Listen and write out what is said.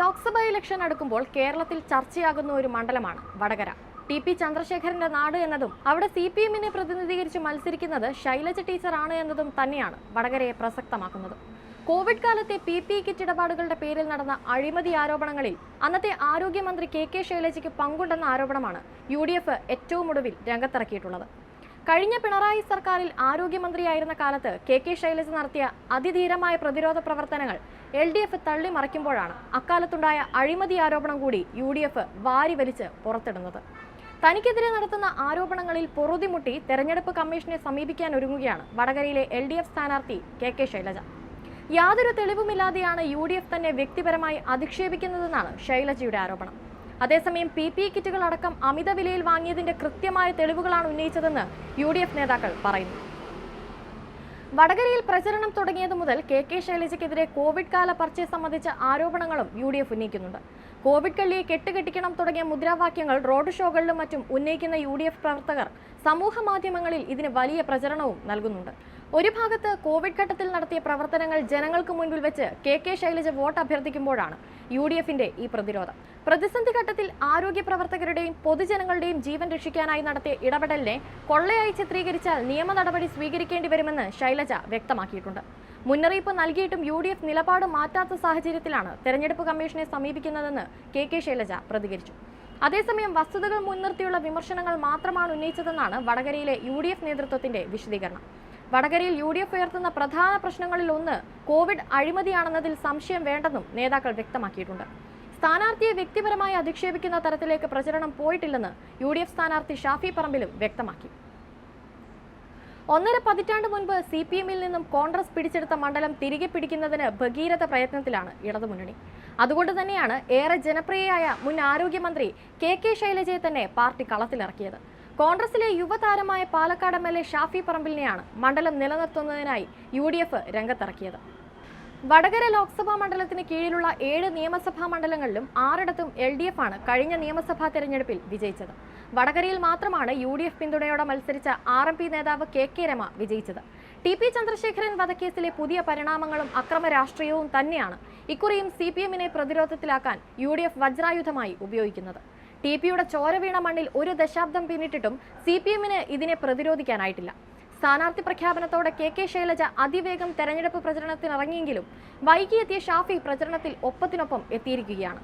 Lok Sabha election അടുക്കുമ്പോൾ കേരളത്തിൽ ചർച്ചയാകുന്ന ഒരു മണ്ഡലമാണ് വടകര. ടി പി ചന്ദ്രശേഖരന്റെ നാട് എന്നതും അവിടെ സി പി എമ്മിനെ പ്രതിനിധീകരിച്ച് മത്സരിക്കുന്നത് ശൈലജ ടീച്ചറാണ് എന്നതും തന്നെയാണ് വടകരയെ പ്രസക്തമാക്കുന്നത്. കോവിഡ് കാലത്തെ പി പി കിറ്റ് ഇടപാടുകളുടെ പേരിൽ നടന്ന അഴിമതി ആരോപണങ്ങളിൽ അന്നത്തെ ആരോഗ്യമന്ത്രി കെ കെ ശൈലജയ്ക്ക് പങ്കുണ്ടെന്ന ആരോപണമാണ് യു ഡി എഫ് ഏറ്റവും ഒടുവിൽ രംഗത്തിറക്കിയിട്ടുള്ളത്. കഴിഞ്ഞ പിണറായി സർക്കാരിൽ ആരോഗ്യമന്ത്രിയായിരുന്ന കാലത്ത് കെ കെ ശൈലജ നടത്തിയ അതിധീരമായ പ്രതിരോധ പ്രവർത്തനങ്ങൾ എൽ ഡി എഫ് തള്ളിമറിക്കുമ്പോഴാണ് അക്കാലത്തുണ്ടായ അഴിമതി ആരോപണം കൂടി യു ഡി എഫ് വാരി വലിച്ച് പുറത്തിടുന്നത്. തനിക്കെതിരെ നടത്തുന്ന ആരോപണങ്ങളിൽ പൊറുതിമുട്ടി തെരഞ്ഞെടുപ്പ് കമ്മീഷനെ സമീപിക്കാൻ ഒരുങ്ങുകയാണ് വടകരയിലെ എൽ ഡി എഫ് സ്ഥാനാർത്ഥി കെ കെ ശൈലജ. യാതൊരു തെളിവുമില്ലാതെയാണ് യു ഡി എഫ് തന്നെ വ്യക്തിപരമായി അധിക്ഷേപിക്കുന്നതെന്നാണ് ശൈലജയുടെ ആരോപണം. അതേസമയം പി പി കിറ്റുകൾ അടക്കം അമിത വിലയിൽ വാങ്ങിയതിന്റെ കൃത്യമായ തെളിവുകളാണ് ഉന്നയിച്ചതെന്ന് യു നേതാക്കൾ പറയുന്നു. വടകരയിൽ പ്രചരണം തുടങ്ങിയത് മുതൽ കെ കെ ശൈലജയ്ക്കെതിരെ കോവിഡ് കാല പർച്ചേസ് സംബന്ധിച്ച ആരോപണങ്ങളും യു ഡി എഫ് ഉന്നയിക്കുന്നുണ്ട്. കോവിഡ് കള്ളിയെ കെട്ടുകെട്ടിക്കണം തുടങ്ങിയ മുദ്രാവാക്യങ്ങൾ റോഡ് ഷോകളിലും മറ്റും ഉന്നയിക്കുന്ന യു പ്രവർത്തകർ സമൂഹ മാധ്യമങ്ങളിൽ ഇതിന് വലിയ പ്രചരണവും നൽകുന്നുണ്ട്. ഒരു ഭാഗത്ത് കോവിഡ് ഘട്ടത്തിൽ നടത്തിയ പ്രവർത്തനങ്ങൾ ജനങ്ങൾക്ക് മുൻപിൽ വെച്ച് കെ കെ ശൈലജ വോട്ട് അഭ്യർത്ഥിക്കുമ്പോഴാണ് യു ഡി എഫിന്റെ ഈ പ്രതിരോധം. പ്രതിസന്ധി ഘട്ടത്തിൽ ആരോഗ്യ പ്രവർത്തകരുടെയും പൊതുജനങ്ങളുടെയും ജീവൻ രക്ഷിക്കാനായി നടത്തിയ ഇടപെടലിനെ കൊള്ളയായി ചിത്രീകരിച്ചാൽ നിയമ നടപടി സ്വീകരിക്കേണ്ടി വരുമെന്ന് ശൈലജ വ്യക്തമാക്കിയിട്ടുണ്ട്. മുന്നറിയിപ്പ് നൽകിയിട്ടും യു ഡി എഫ് നിലപാട് മാറ്റാത്ത സാഹചര്യത്തിലാണ് തെരഞ്ഞെടുപ്പ് കമ്മീഷനെ സമീപിക്കുന്നതെന്ന് കെ കെ ശൈലജ പ്രതികരിച്ചു. അതേസമയം വസ്തുതകൾ മുൻനിർത്തിയുള്ള വിമർശനങ്ങൾ മാത്രമാണ് ഉന്നയിച്ചതെന്നാണ് വടകരയിലെ യു ഡി എഫ് നേതൃത്വത്തിന്റെ വിശദീകരണം. വടകരയിൽ യു ഡി എഫ് ഉയർത്തുന്ന പ്രധാന പ്രശ്നങ്ങളിൽ ഒന്ന് കോവിഡ് അഴിമതിയാണെന്നതിൽ സംശയം വേണ്ടെന്നും നേതാക്കൾ വ്യക്തമാക്കിയിട്ടുണ്ട്. സ്ഥാനാർത്ഥിയെ വ്യക്തിപരമായി അധിക്ഷേപിക്കുന്ന തരത്തിലേക്ക് പ്രചരണം പോയിട്ടില്ലെന്ന് യു ഡി എഫ് സ്ഥാനാർത്ഥി ഷാഫി പറമ്പിലും വ്യക്തമാക്കി. ഒന്നര പതിറ്റാണ്ട് മുൻപ് സി പി എമ്മിൽ നിന്നും കോൺഗ്രസ് പിടിച്ചെടുത്ത മണ്ഡലം തിരികെ പിടിക്കുന്നതിന് ഭഗീരഥ പ്രയത്നത്തിലാണ് ഇടതുമുന്നണി. അതുകൊണ്ട് തന്നെയാണ് ഏറെ ജനപ്രിയയായ മുൻ ആരോഗ്യമന്ത്രി കെ കെ ശൈലജയെ തന്നെ പാർട്ടി കളത്തിലിറക്കിയത്. കോൺഗ്രസിലെ യുവതാരമായ Palakkad M L A Shafi പറമ്പിലിനെയാണ് മണ്ഡലം നിലനിർത്തുന്നതിനായി യു ഡി എഫ് രംഗത്തിറക്കിയത്. വടകര ലോക്സഭാ മണ്ഡലത്തിന് കീഴിലുള്ള ഏഴ് നിയമസഭാ മണ്ഡലങ്ങളിലും ആറിടത്തും എൽ ഡി എഫ് ആണ് കഴിഞ്ഞ നിയമസഭാ തെരഞ്ഞെടുപ്പിൽ വിജയിച്ചത്. വടകരയിൽ മാത്രമാണ് യു ഡി എഫ് പിന്തുണയോടെ മത്സരിച്ച ആർ എം പി നേതാവ് കെ കെ രമ വിജയിച്ചത്. ടി പി ചന്ദ്രശേഖരൻ വധക്കേസിലെ പുതിയ പരിണാമങ്ങളും അക്രമ രാഷ്ട്രീയവും തന്നെയാണ് ഇക്കുറിയും സി പി എമ്മിനെ പ്രതിരോധത്തിലാക്കാൻ യു ഡി എഫ് വജ്രായുധമായി ഉപയോഗിക്കുന്നത്. ടി പിയുടെ ചോര വീണ മണ്ണിൽ ഒരു ദശാബ്ദം പിന്നിട്ടിട്ടും സി പി എമ്മിന് ഇതിനെ പ്രതിരോധിക്കാനായിട്ടില്ല. സ്ഥാനാർത്ഥി പ്രഖ്യാപനത്തോടെ കെ കെ ശൈലജ അതിവേഗം തെരഞ്ഞെടുപ്പ് പ്രചരണത്തിനിറങ്ങിയെങ്കിലും വൈകിയെത്തിയ ഷാഫി പ്രചരണത്തിൽ ഒപ്പത്തിനൊപ്പം എത്തിയിരിക്കുകയാണ്.